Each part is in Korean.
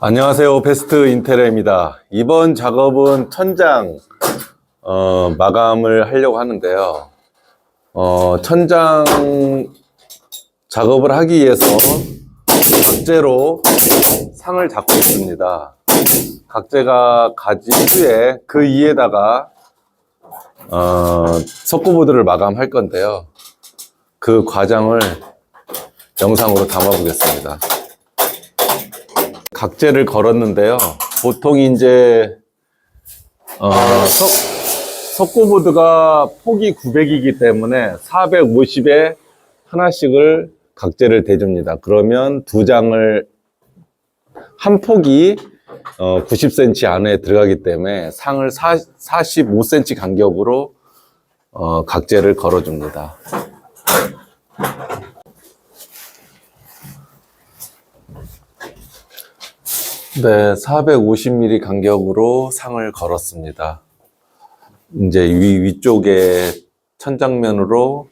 안녕하세요. 베스트 인테리어입니다. 이번 작업은 천장 어, 마감을 하려고 하는데요. 어, 천장 작업을 하기 위해서 각재로 상을 잡고 있습니다. 각재가 가진 후에 그 위에다가 어, 석고보드를 마감할 건데요. 그 과정을 영상으로 담아보겠습니다. 각재를 걸었는데요. 보통 이제 어, 석, 석고보드가 폭이 900이기 때문에 450에 하나씩을 각재를 대줍니다. 그러면 두 장을 한 폭이 어, 90cm 안에 들어가기 때문에 상을 4, 45cm 간격으로 어, 각재를 걸어줍니다. 네, 450mm 간격으로 상을 걸었습니다. 이제 위, 위쪽에 천장면으로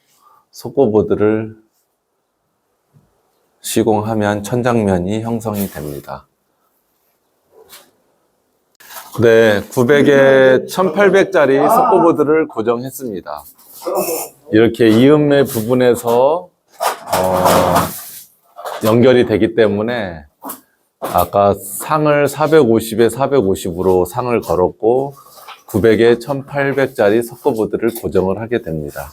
속고보드를 시공하면 천장면이 형성이 됩니다. 네, 900에 1800짜리 속고보드를 고정했습니다. 이렇게 이음매 부분에서 어, 연결이 되기 때문에 아까 상을 450에 450으로 상을 걸었고 900에 1800짜리 석고보드를 고정을 하게 됩니다.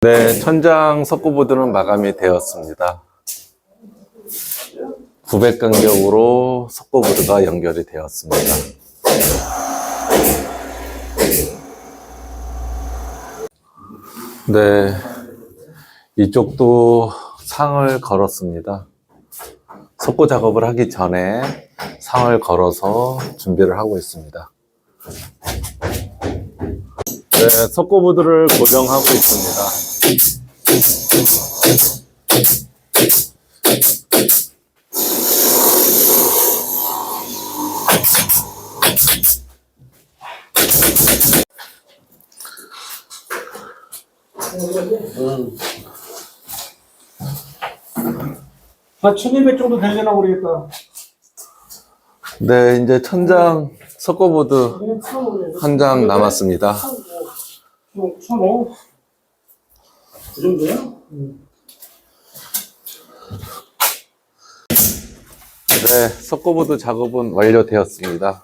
네, 천장 석고보드는 마감이 되었습니다. 900 간격으로 석고보드가 연결이 되었습니다. 네, 이쪽도 상을 걸었습니다. 석고 작업을 하기 전에 상을 걸어서 준비를 하고 있습니다. 네, 석고보드를 고정하고 있습니다. 한 1200 정도 되려나 모르겠다. 네, 이제 천장 석고보드 한 장 남았습니다. 1005? 그 정도야? 네, 석고보드 작업은 완료되었습니다.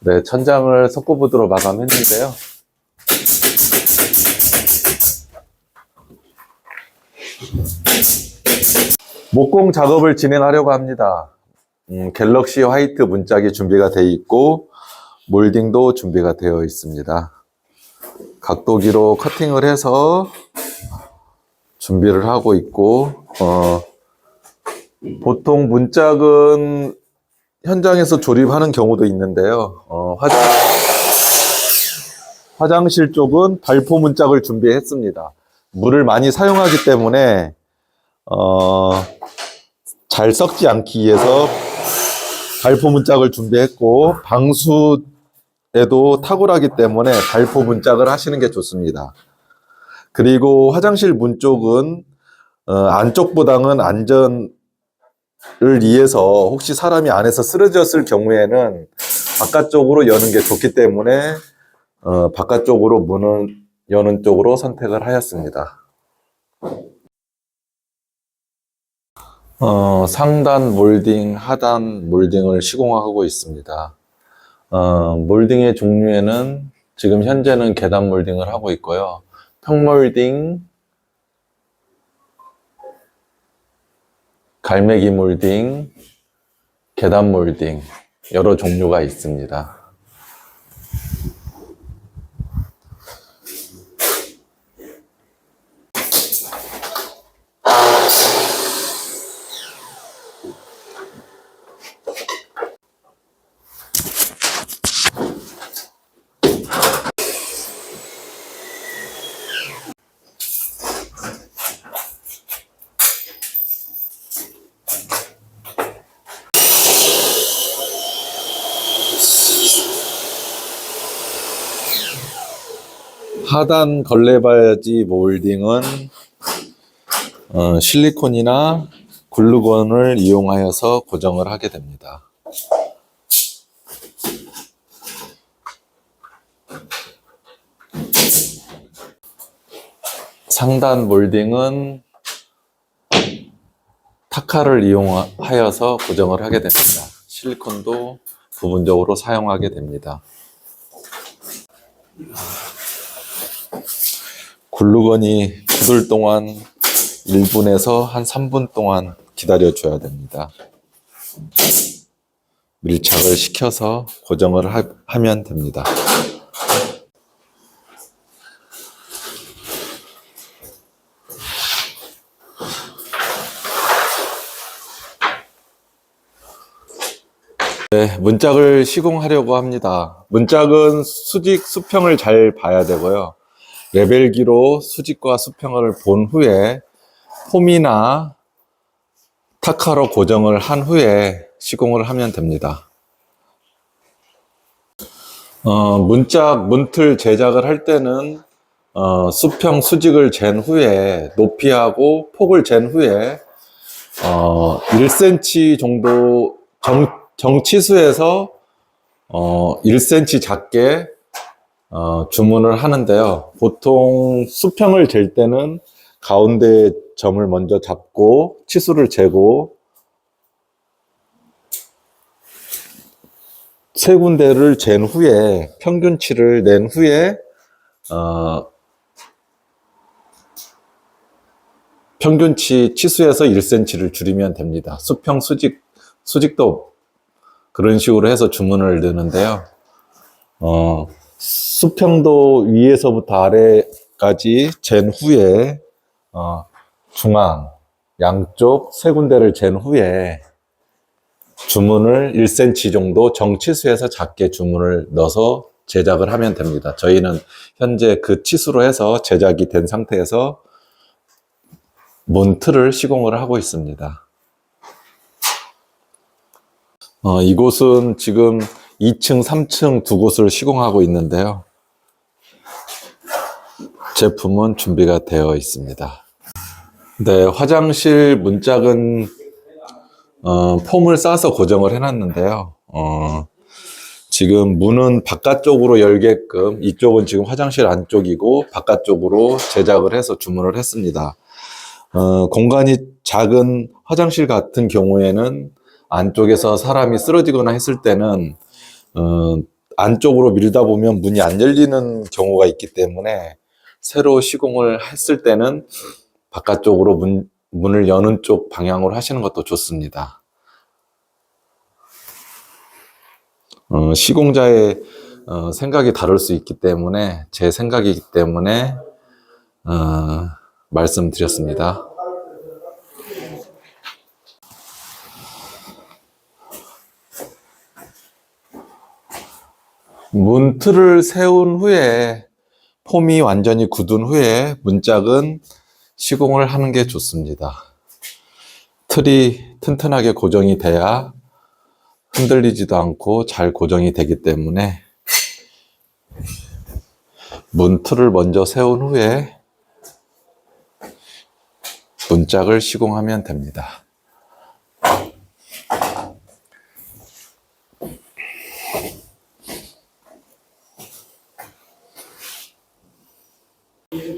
네, 천장을 석고보드로 마감했는데요. 목공 작업을 진행하려고 합니다. 음, 갤럭시 화이트 문짝이 준비가 되어 있고 몰딩도 준비가 되어 있습니다. 각도기로 커팅을 해서 준비를 하고 있고 어, 보통 문짝은 현장에서 조립하는 경우도 있는데요. 어, 화장, 화장실 쪽은 발포 문짝을 준비했습니다. 물을 많이 사용하기 때문에 어, 잘 썩지 않기 위해서 발포 문짝을 준비했고 방수에도 탁월하기 때문에 발포 문짝을 하시는 게 좋습니다. 그리고 화장실 문 쪽은 어, 안쪽보다는 안전을 위해서 혹시 사람이 안에서 쓰러졌을 경우에는 바깥쪽으로 여는 게 좋기 때문에 어, 바깥쪽으로 문을 여는 쪽으로 선택을 하였습니다. 어, 상단 몰딩, 하단 몰딩을 시공하고 있습니다. 어, 몰딩의 종류에는 지금 현재는 계단 몰딩을 하고 있고요. 평몰딩, 갈매기 몰딩, 계단 몰딩 여러 종류가 있습니다. 하단 걸레바지 몰딩은 어, 실리콘이나 글루건을 이용하여서 고정을 하게 됩니다. 상단 몰딩은 타카를 이용하여서 고정을 하게 됩니다. 실리콘도 부분적으로 사용하게 됩니다. 글루건이 굳을 동안 1분에서 한 3분 동안 기다려줘야 됩니다. 밀착을 시켜서 고정을 하, 하면 됩니다. 네, 문짝을 시공하려고 합니다. 문짝은 수직 수평을 잘 봐야 되고요. 레벨기로 수직과 수평을 본 후에 폼이나 타카로 고정을 한 후에 시공을 하면 됩니다. 어, 문짝, 문틀 제작을 할 때는 어, 수평, 수직을 잰 후에 높이하고 폭을 잰 후에 어, 1cm 정도 정, 정치수에서 어, 1cm 작게 어, 주문을 하는데요. 보통 수평을 잴 때는 가운데 점을 먼저 잡고 치수를 재고 세 군데를 잰 후에 평균치를 낸 후에 어, 평균치 치수에서 1cm를 줄이면 됩니다. 수평 수직 수직도 그런 식으로 해서 주문을 넣는데요. 어, 수평도 위에서부터 아래까지 잰 후에 어, 중앙 양쪽 세 군데를 잰 후에 주문을 1cm 정도 정치수에서 작게 주문을 넣어서 제작을 하면 됩니다. 저희는 현재 그 치수로 해서 제작이 된 상태에서 몬트를 시공을 하고 있습니다. 어, 이곳은 지금 2층, 3층 두 곳을 시공하고 있는데요. 제품은 준비가 되어 있습니다. 네, 화장실 문짝은 어, 폼을 싸서 고정을 해놨는데요. 어, 지금 문은 바깥쪽으로 열게끔 이쪽은 지금 화장실 안쪽이고 바깥쪽으로 제작을 해서 주문을 했습니다. 어, 공간이 작은 화장실 같은 경우에는 안쪽에서 사람이 쓰러지거나 했을 때는 어, 안쪽으로 밀다 보면 문이 안 열리는 경우가 있기 때문에 새로 시공을 했을 때는 바깥쪽으로 문, 문을 여는 쪽 방향으로 하시는 것도 좋습니다. 어, 시공자의 어, 생각이 다를 수 있기 때문에 제 생각이기 때문에 어, 말씀드렸습니다. 문틀을 세운 후에 폼이 완전히 굳은 후에 문짝은 시공을 하는 게 좋습니다. 틀이 튼튼하게 고정이 돼야 흔들리지도 않고 잘 고정이 되기 때문에 문틀을 먼저 세운 후에 문짝을 시공하면 됩니다.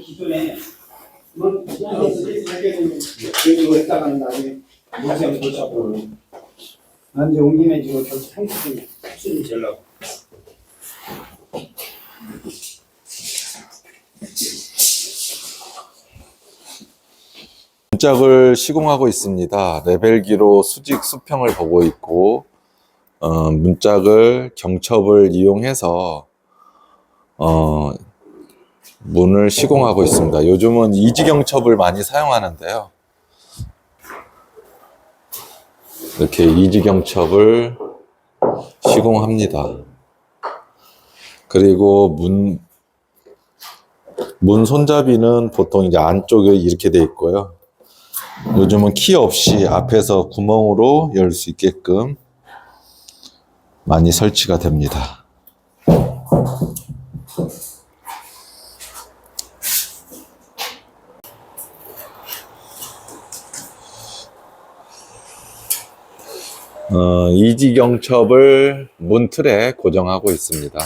기존에 무생 도착으로 난 이제 온 김에 지금 저 평수를 수준 재려고 문짝을 시공하고 있습니다. 레벨기로 수직 수평을 보고 있고 어, 문짝을 경첩을 이용해서 어, 문을 시공하고 있습니다. 요즘은 이지경첩을 많이 사용하는데요. 이렇게 이지경첩을 시공합니다. 그리고 문, 문 손잡이는 보통 이제 안쪽에 이렇게 돼 있고요. 요즘은 키 없이 앞에서 구멍으로 열 수 있게끔 많이 설치가 됩니다. 어, 이지경첩을 문틀에 고정하고 있습니다.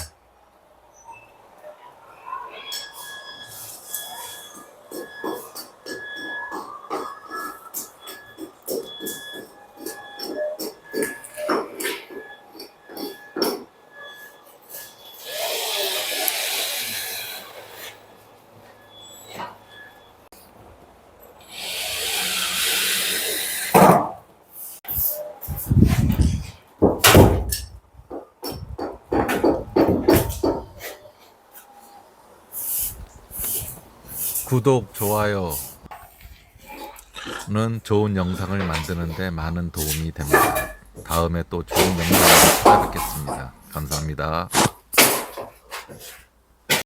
구독, 좋아요는 좋은 영상을 만드는데 많은 도움이 됩니다. 다음에 또 좋은 영상으로 찾아뵙겠습니다. 감사합니다.